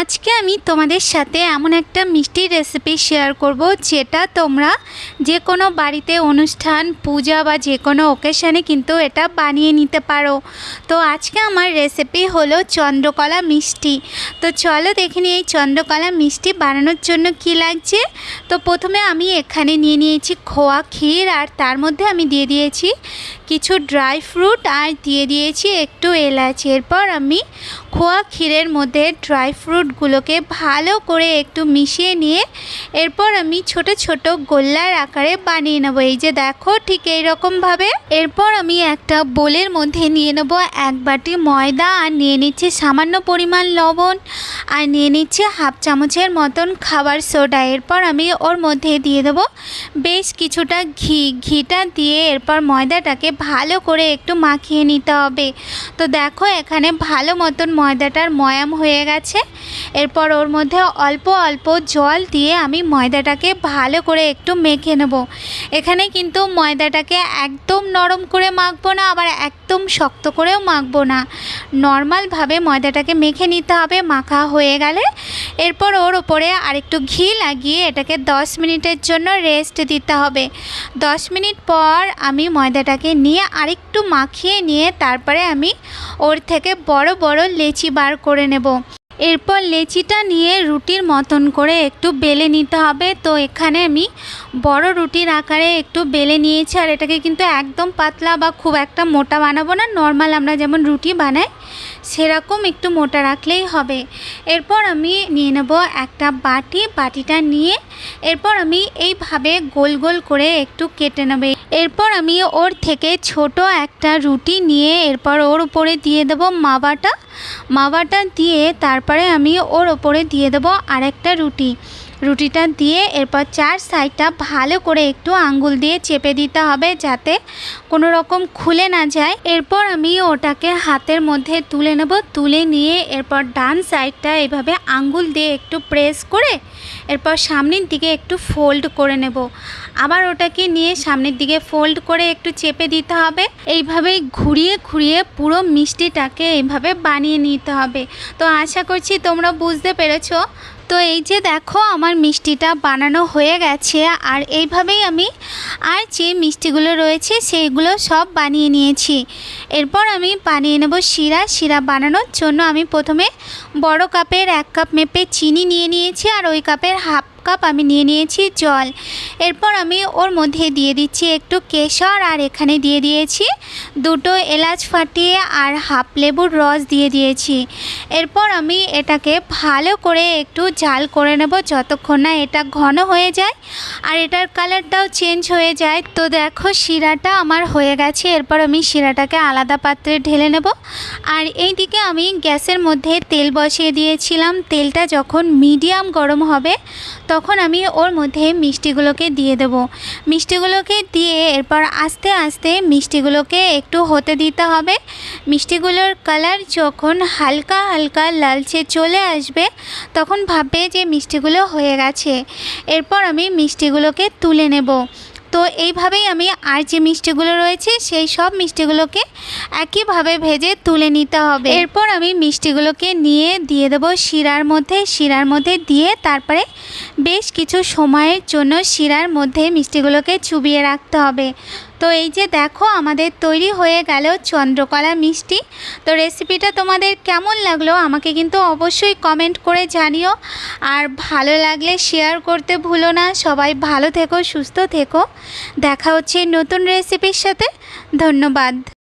আজকে আমি তোমাদের সাথে এমন একটা মিষ্টি রেসিপি শেয়ার করব, যেটা তোমরা যে কোনো বাড়িতে অনুষ্ঠান, পূজা বা যে কোনো ওকেশনে কিন্তু এটা বানিয়ে নিতে পারো। তো আজকে আমার রেসিপি হলো চন্দ্রকলা মিষ্টি। তো চলো দেখে নিই এই চন্দ্রকলা মিষ্টি বানানোর জন্য কি লাগছে। তো প্রথমে আমি এখানে নিয়ে নিয়েছি খোয়া ক্ষীর, আর তার মধ্যে আমি দিয়ে দিয়েছি কিছু ড্রাই ফ্রুট আর দিয়ে দিয়েছি একটু এলাচ। এরপর আমি খোয়া ক্ষীরের মধ্যে ড্রাই ফ্রুটগুলোকে ভালো করে একটু মিশিয়ে নিয়ে এরপর আমি ছোট ছোট গোল্লার আকারে বানিয়ে নেব। এই যে দেখো ঠিক এই রকমভাবে এরপর আমি একটা বোলের মধ্যে নিয়ে নেব এক বাটি ময়দা, আর নিয়ে নিচ্ছে সামান্য পরিমাণ লবণ, আর নিয়ে নিচ্ছে হাফ চামচের মতন খাবার সোডা। এরপর আমি ওর মধ্যে দিয়ে দেবো বেশ কিছুটা ঘি। ঘিটা দিয়ে এরপর ময়দাটাকে ভালো করে একটু মাখিয়ে নিতে হবে। তো দেখো এখানে ভালো মতন ময়দাটার ময়াম হয়ে গেছে। এরপর ওর মধ্যে অল্প অল্প জল দিয়ে আমি ময়দাটাকে ভালো করে একটু মেখে নেব। এখানে কিন্তু ময়দাটাকে একদম নরম করে মাখবো না, আবার একদম শক্ত করেও মাখবো না। নর্মালভাবে ময়দাটাকে মেখে নিতে হবে, মাখা হয়ে গেলে এরপর ওর ওপরে আরেকটু ঘি লাগিয়ে এটাকে 10 মিনিটের জন্য রেস্ট দিতে হবে। 10 মিনিট পর আমি ময়দাটাকে নিয়ে আরেকটু মাখিয়ে নিয়ে তারপরে আমি ওর থেকে বড় বড় লেচি বার করে নেব। এরপর লেচিটা নিয়ে রুটির মতন করে একটু বেলে নিতে হবে। তো এখানে আমি বড় রুটির আকারে একটু বেলে নিয়েছি আর এটাকে কিন্তু একদম পাতলা বা খুব একটা মোটা বানাবো না। নর্মাল আমরা যেমন রুটি বানাই, সেরকম একটু মোটা রাখলেই হবে। এরপর আমি নিয়ে নেব একটা বাটি। বাটিটা নিয়ে এরপর আমি এইভাবে গোল গোল করে একটু কেটে নেব। এরপর আমি ওর থেকে ছোট একটা রুটি নিয়ে এরপর ওর উপরে দিয়ে দেবো মাবাটা মাবাটা দিয়ে তারপরে আমি ওর ওপরে দিয়ে দেবো আরেকটা রুটি। রুটিটা দিয়ে এরপর চার সাইডটা ভালো করে একটু আঙ্গুল দিয়ে চেপে দিতে হবে যাতে কোনো রকম খুলে না যায়। এরপর আমি ওটাকে হাতের মধ্যে তুলে নেব, তুলে নিয়ে এরপর ডান সাইডটা এভাবে আঙ্গুল দিয়ে একটু প্রেস করে এরপর সামনের দিকে একটু ফোল্ড করে নেব। আবার ওটাকে নিয়ে সামনের দিকে ফোল্ড করে একটু চেপে দিতে হবে। এইভাবেই ঘুরিয়ে ঘুরিয়ে পুরো মিষ্টিটাকে এইভাবে বানিয়ে নিতে হবে। তো আশা করছি তোমরা বুঝতে পেরেছ। তো এই যে দেখো আমার মিষ্টিটা বানানো হয়ে গেছে, আর এইভাবেই আমি আর যে মিষ্টিগুলো রয়েছে সেইগুলো সব বানিয়ে নিয়েছি। এরপর আমি বানিয়ে নেব শিরা। শিরা বানানোর জন্য আমি প্রথমে বড় কাপের এক কাপ মেপে চিনি নিয়ে নিয়েছি, আর ওই কাপের হাফ কাপ আমি নিয়ে নিয়েছি, জল। এরপর আমি ওর মধ্যে দিয়ে দিচ্ছি একটু কেশর আর এখানে দিয়ে দিয়েছি দুটো এলাচ ফাটিয়ে আর হাফ লেবুর রস দিয়ে দিয়েছি। এরপর আমি এটাকে ভালো করে একটু জাল করে নেব যতক্ষণ না এটা ঘন হয়ে যায় আর এটার কালারটাও চেঞ্জ হয়ে যায়। তো দেখো শিরাটা আমার হয়ে গেছে, এরপর আমি শিরাটাকে আলাদা পাত্রে ঢেলে নেব। আর এই দিকে আমি গ্যাসের মধ্যে তেল বসিয়ে দিয়েছিলাম, তেলটা যখন মিডিয়াম গরম হবে তখন আমি ওর মধ্যে মিষ্টিগুলোকে দিয়ে দেব। মিষ্টিগুলোকে দিয়ে এরপর আস্তে আস্তে মিষ্টিগুলোকে একটু হতে দিতে হবে। মিষ্টিগুলোর কালার যখন হালকা হালকা লালচে চলে আসবে, তখন ভাববে যে মিষ্টিগুলো হয়ে গেছে। এরপর আমি মিষ্টিগুলোকে তুলে নেব। তো এইভাবেই আমি আর যে মিষ্টিগুলো রয়েছে, সেই সব মিষ্টিগুলোকে একইভাবে ভেজে তুলে নিতে হবে। এরপর আমি মিষ্টিগুলোকে নিয়ে দিয়ে দেব শিরার মধ্যে। শিরার মধ্যে দিয়ে তারপরে বেশ কিছু সময়ের জন্য শিরার মধ্যে মিষ্টিগুলোকে চুবিয়ে রাখতে হবে। তো এই যে দেখো, আমাদের তৈরি হয়ে গেল চন্দ্রকলা মিষ্টি। তো রেসিপিটা তোমাদের কেমন লাগল আমাকে কিন্তু অবশ্যই কমেন্ট করে জানিও। আর ভালো লাগলে শেয়ার করতে ভুলো না। সবাই ভালো থেকো, সুস্থ থেকো। দেখা হচ্ছে নতুন রেসিপির সাথে। ধন্যবাদ।